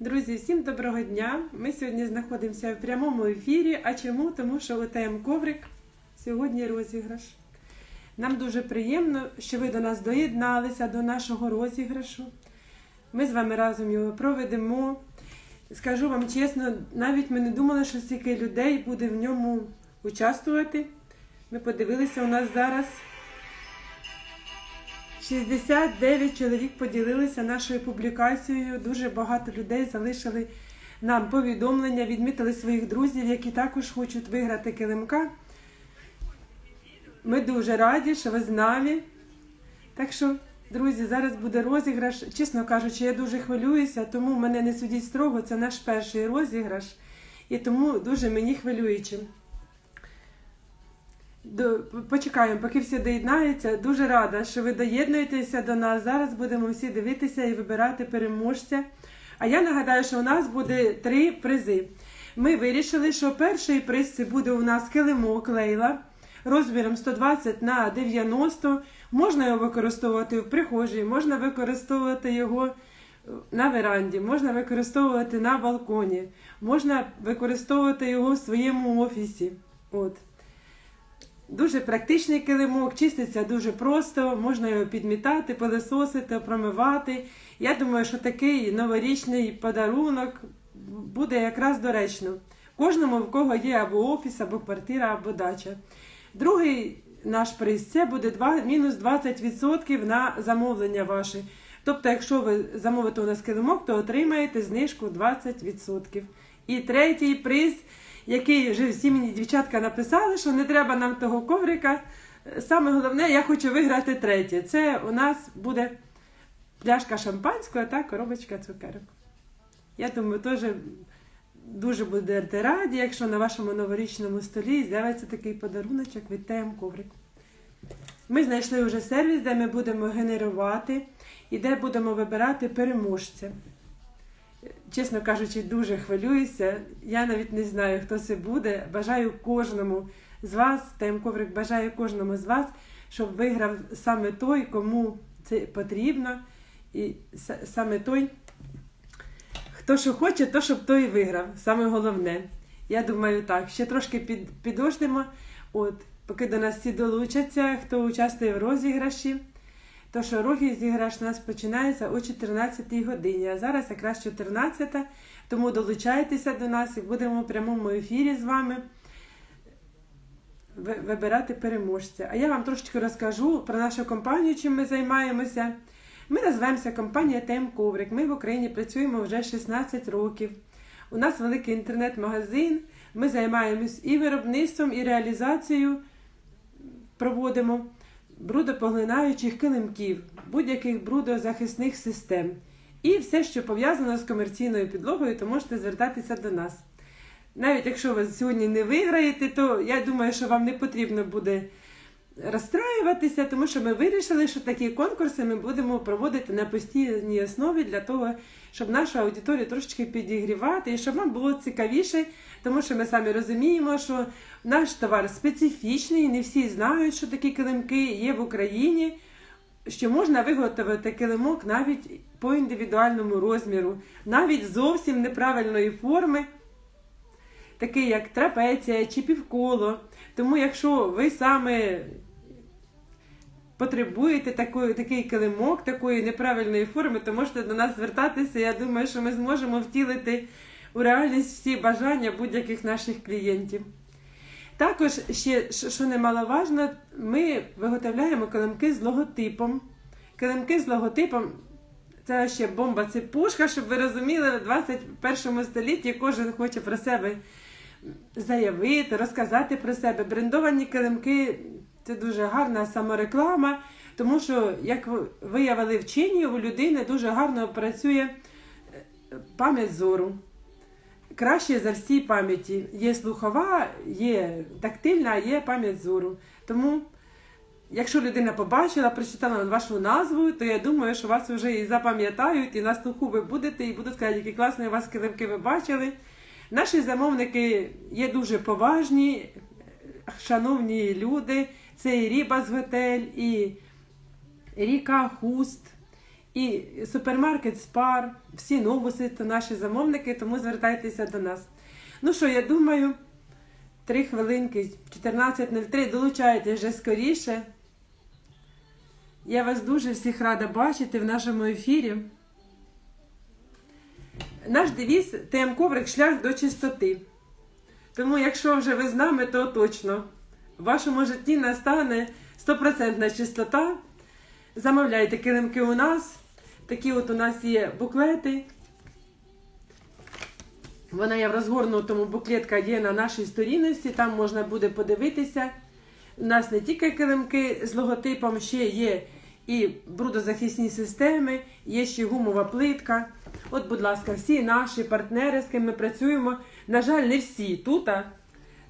Друзі, всім доброго дня! Ми сьогодні знаходимося в прямому ефірі. А чому? Тому що ОТМ Коврик сьогодні розіграш. Нам дуже приємно, що ви до нас доєдналися до нашого розіграшу. Ми з вами разом його проведемо. Скажу вам чесно, навіть ми не думали, що стільки людей буде в ньому участвувати. Ми подивилися, у нас зараз 69 чоловік поділилися нашою публікацією. Дуже багато людей залишили нам повідомлення, відмітили своїх друзів, які також хочуть виграти килимка. Ми дуже раді, що ви з нами. Так що, друзі, зараз буде розіграш. Чесно кажучи, я дуже хвилююся, тому мене не судіть строго. Це наш перший розіграш, і тому дуже мені хвилююче. Почекаємо, поки всі доєднаються. Дуже рада, що ви доєднуєтеся до нас. Зараз будемо всі дивитися і вибирати переможця. А я нагадаю, що у нас буде три призи. Ми вирішили, що перший приз це буде у нас килимок Лейла розміром 120 на 90. Можна його використовувати в прихожій, можна використовувати його на веранді, можна використовувати на балконі, можна використовувати його в своєму офісі. От. Дуже практичний килимок, чиститься дуже просто, можна його підмітати, пилисосити, промивати. Я думаю, що такий новорічний подарунок буде якраз доречно. Кожному, в кого є або офіс, або квартира, або дача. Другий наш приз це буде 2, мінус 20% на замовлення ваше. Тобто, якщо ви замовите у нас килимок, то отримаєте знижку 20%. І третій приз який вже всі мені дівчатка написали, що не треба нам того коврика. Саме головне, я хочу виграти третє. Це у нас буде пляшка шампанського та коробочка цукерок. Я думаю, теж дуже будете раді, якщо на вашому новорічному столі з'явиться такий подаруночок від ТМ Коврик. Ми знайшли вже сервіс, де ми будемо генерувати і де будемо вибирати переможця. Чесно кажучи, дуже хвилююся. Я навіть не знаю, хто це буде. Бажаю кожному з вас, ТМ Коврик бажаю кожному з вас, щоб виграв саме той, кому це потрібно. І саме той, хто що хоче, то щоб той виграв. Саме головне. Я думаю, так. Ще трошки під, підождемо, от, поки до нас всі долучаться, хто участвує в розіграші. То що розіграш у нас починається о 14 годині, а зараз якраз 14, тому долучайтеся до нас і будемо в прямому ефірі з вами вибирати переможця. А я вам трошечки розкажу про нашу компанію, чим ми займаємося. Ми називаємося компанія ТМ Коврик. Ми в Україні працюємо вже 16 років. У нас великий інтернет-магазин. Ми займаємось і виробництвом, і реалізацією проводимо брудопоглинаючих килимків, будь-яких брудозахисних систем. І все, що пов'язано з комерційною підлогою, то можете звертатися до нас. Навіть якщо ви сьогодні не виграєте, то я думаю, що вам не потрібно буде розстраюватися, тому що ми вирішили, що такі конкурси ми будемо проводити на постійній основі для того, щоб нашу аудиторію трошечки підігрівати і щоб вам було цікавіше, тому що ми самі розуміємо, що наш товар специфічний, не всі знають, що такі килимки є в Україні. Що можна виготовити килимок навіть по індивідуальному розміру, навіть зовсім неправильної форми, такий як трапеція чи півколо. Тому, якщо ви саме потребуєте такої, такий килимок, такої неправильної форми, то можете до нас звертатися. Я думаю, що ми зможемо втілити у реальність всі бажання будь-яких наших клієнтів. Також, ще, що немаловажно, ми виготовляємо килимки з логотипом. Килимки з логотипом це ще бомба, це пушка, щоб ви розуміли, в 21 столітті кожен хоче про себе заявити, розказати про себе. Брендовані килимки це дуже гарна самореклама, тому що, як виявили вчені, у людини дуже гарно працює пам'ять зору. Краще за всі пам'яті. Є слухова, є тактильна, є пам'ять зору. Тому, якщо людина побачила, прочитала вашу назву, то я думаю, що вас вже і запам'ятають, і на слуху ви будете, і будуть сказати, які класні у вас килимки ви бачили. Наші замовники є дуже поважні, шановні люди. Це і Рібас Готель, і Ріка Хуст, І супермаркет Спар, всі новуси, то наші замовники, тому звертайтеся до нас. Ну що, я думаю, три хвилинки, 14.03, долучайтесь вже скоріше. Я вас дуже всіх рада бачити в нашому ефірі. Наш девіз ТМ Коврик шлях до чистоти. Тому, якщо вже ви з нами, то точно в вашому житті настане стопроцентна чистота. Замовляйте килимки у нас. Такі от у нас є буклети. Вона є в розгорнутому буклетка є на нашій сторінці, там можна буде подивитися. У нас не тільки килимки з логотипом, ще є і брудозахисні системи, є ще гумова плитка. От, будь ласка, всі наші партнери, з ким ми працюємо, на жаль, не всі тут,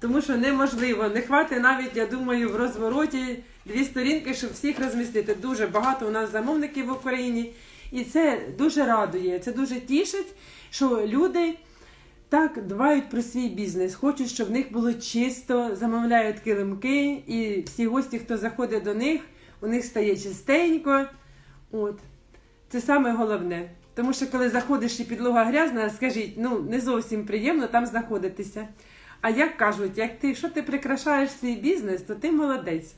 тому що неможливо. Не хватить навіть, я думаю, в розвороті дві сторінки, щоб всіх розмістити. Дуже багато у нас замовників в Україні. І це дуже радує, це дуже тішить, що люди так дбають про свій бізнес, хочуть, щоб в них було чисто, замовляють килимки, і всі гості, хто заходить до них, у них стає чистенько. От. Це саме головне. Тому що коли заходиш і підлога грязна, скажіть, ну не зовсім приємно там знаходитися. А як кажуть, як ти, що ти прикрашаєш свій бізнес, то ти молодець.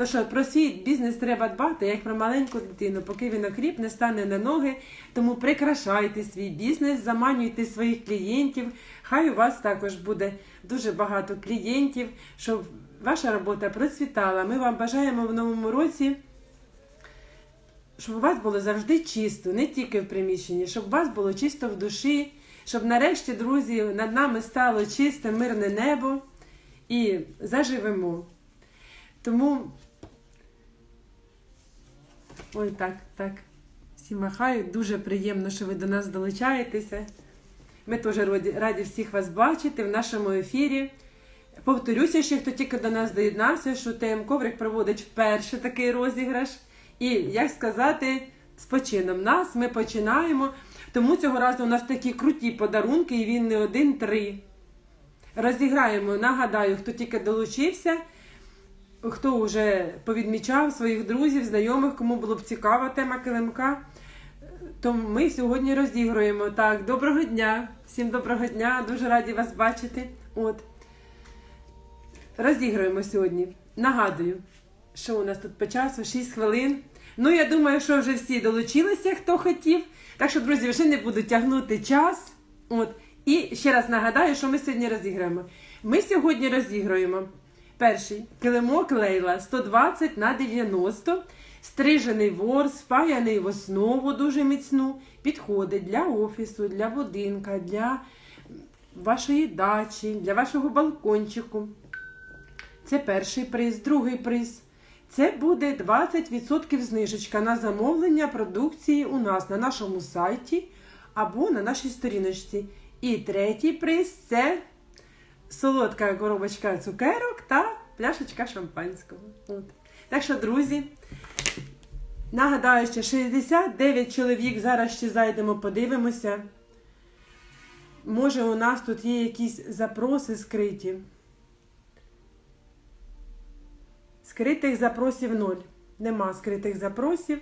То що про свій бізнес треба дбати, як про маленьку дитину, поки він окріп не стане на ноги. Тому прикрашайте свій бізнес, заманюйте своїх клієнтів. Хай у вас також буде дуже багато клієнтів, щоб ваша робота процвітала. Ми вам бажаємо в новому році, щоб у вас було завжди чисто, не тільки в приміщенні, щоб у вас було чисто в душі, щоб нарешті, друзі, над нами стало чисте, мирне небо і заживемо. Тому. Ой, так, так. Всі махають. Дуже приємно, що ви до нас долучаєтеся. Ми теж раді, всіх вас бачити в нашому ефірі. Повторюся, ще хто тільки до нас доєднався, що ТМ Коврик проводить вперше такий розіграш. І, як сказати, з почином нас ми починаємо. Тому цього разу у нас такі круті подарунки, і він не один-три. Розіграємо, нагадаю, хто тільки долучився хто вже повідмічав своїх друзів, знайомих, кому було б цікава тема килимка, то ми сьогодні розігруємо. Так, доброго дня! Всім доброго дня! Дуже раді вас бачити. От. Розігруємо сьогодні. Нагадую, що у нас тут по часу 6 хвилин. Ну, я думаю, що вже всі долучилися, хто хотів. Так що, друзі, вже не буду тягнути час. От. І ще раз нагадаю, що ми сьогодні розіграємо. Ми сьогодні розіграємо. Перший килимок лейла 120 на 90, стрижений ворс, спаяний в основу дуже міцну. Підходить для офісу, для будинка, для вашої дачі, для вашого балкончику. Це перший приз, другий приз. Це буде 20% знижечка на замовлення продукції у нас на нашому сайті або на нашій сторіночці. І третій приз це солодка коробочка цукерок та пляшечка шампанського. От. Так що, друзі, нагадаю, що 69 чоловік. Зараз ще зайдемо, подивимося. Може, у нас тут є якісь запроси скриті. Скритих запросів ноль. Нема скритих запросів.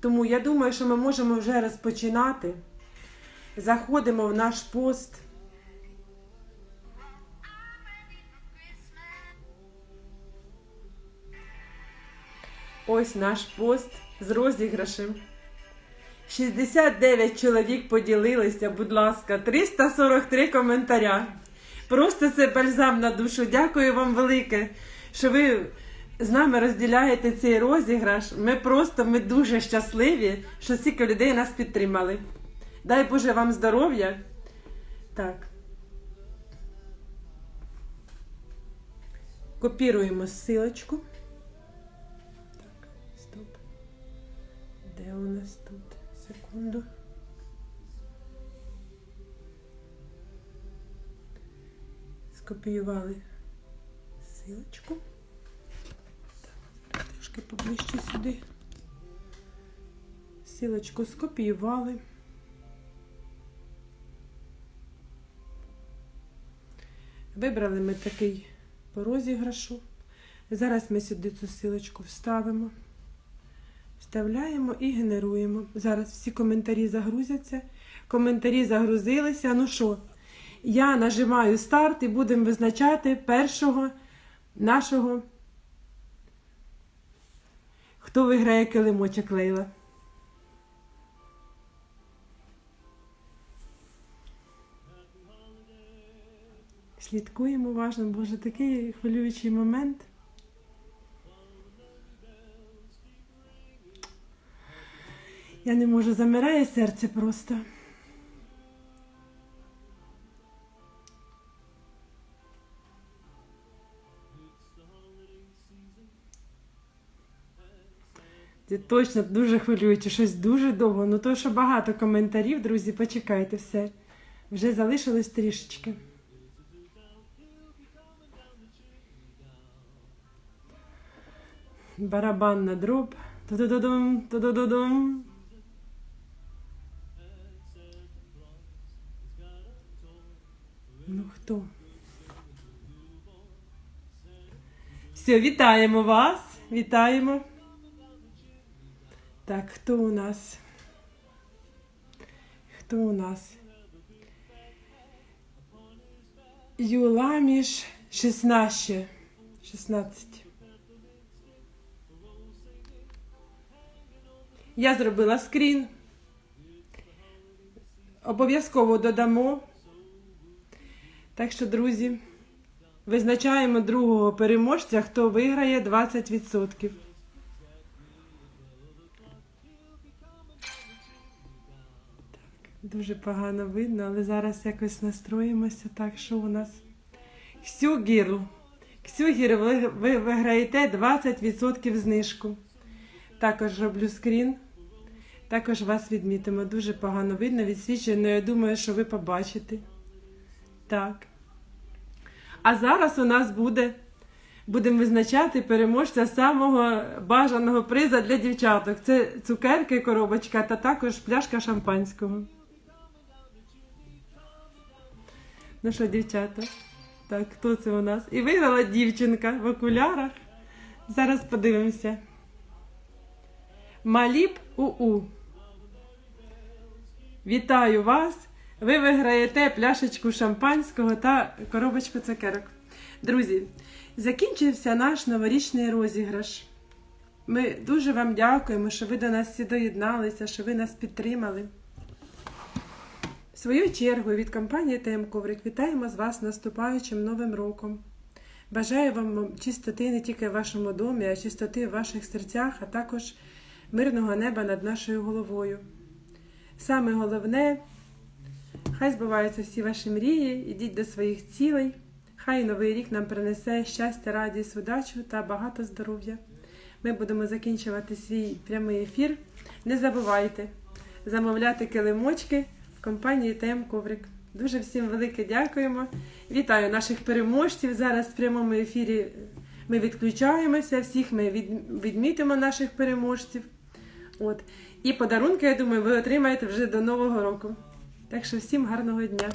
Тому я думаю, що ми можемо вже розпочинати. Заходимо в наш пост. Ось наш пост з розіграшем. 69 чоловік поділилися, будь ласка, 343 коментаря. Просто це бальзам на душу. Дякую вам велике, що ви з нами розділяєте цей розіграш. Ми просто ми дуже щасливі, що стільки людей нас підтримали. Дай Боже вам здоров'я. Так. Копіруємо ссылочку. Де у нас тут? Секунду. Скопіювали силочку. Трошки поближче сюди. Силочку скопіювали. Вибрали ми такий по розіграшу. Зараз ми сюди цю силочку вставимо Вставляємо і генеруємо. Зараз всі коментарі загрузяться. Коментарі загрузилися. Ну що, я нажимаю старт і будемо визначати першого нашого, хто виграє килимочок Лейла. Слідкуємо уважно, боже, такий хвилюючий момент. Я не можу, замирає серце просто. Точно дуже хвилююче, щось дуже довго. Ну то, що багато коментарів, друзі, почекайте все. Вже залишилось трішечки. Барабанна дроб. Ту-ду-ду-дум, ту-ду-ду-дум. Ну хто? Все, вітаємо вас. Вітаємо. Так, хто у нас? Хто у нас? Юламіш 16. 16. Я зробила скрін. Обов'язково додамо. Так що, друзі, визначаємо другого переможця, хто виграє 20%. Дуже погано видно, але зараз якось настроїмося. Так, що у нас? Ксю Гірл. Ксю Гірл, ви, ви виграєте 20% знижку. Також роблю скрін. Також вас відмітимо. Дуже погано видно, відсвічено. Я думаю, що ви побачите. Так. А зараз у нас буде. Будемо визначати переможця самого бажаного приза для дівчаток. Це цукерки, коробочка та також пляшка шампанського. Ну що, дівчата? Так, хто це у нас? І виграла дівчинка в окулярах. Зараз подивимося. Маліп УУ. Вітаю вас! Ви виграєте пляшечку шампанського та коробочку цукерок. Друзі, закінчився наш новорічний розіграш. Ми дуже вам дякуємо, що ви до нас всі доєдналися, що ви нас підтримали. Свою чергу від компанії ТМ вітаємо з вас наступаючим новим роком. Бажаю вам чистоти не тільки в вашому домі, а чистоти в ваших серцях, а також мирного неба над нашою головою. Саме головне, хай збуваються всі ваші мрії, ідіть до своїх цілей. Хай новий рік нам принесе щастя, радість, удачу та багато здоров'я. Ми будемо закінчувати свій прямий ефір. Не забувайте замовляти килимочки компанії ТМ Коврик. Дуже всім велике дякуємо. Вітаю наших переможців. Зараз в прямому ефірі ми відключаємося. Всіх ми відмітимо наших переможців. От. І подарунки, я думаю, ви отримаєте вже до Нового року. Так що всім гарного дня!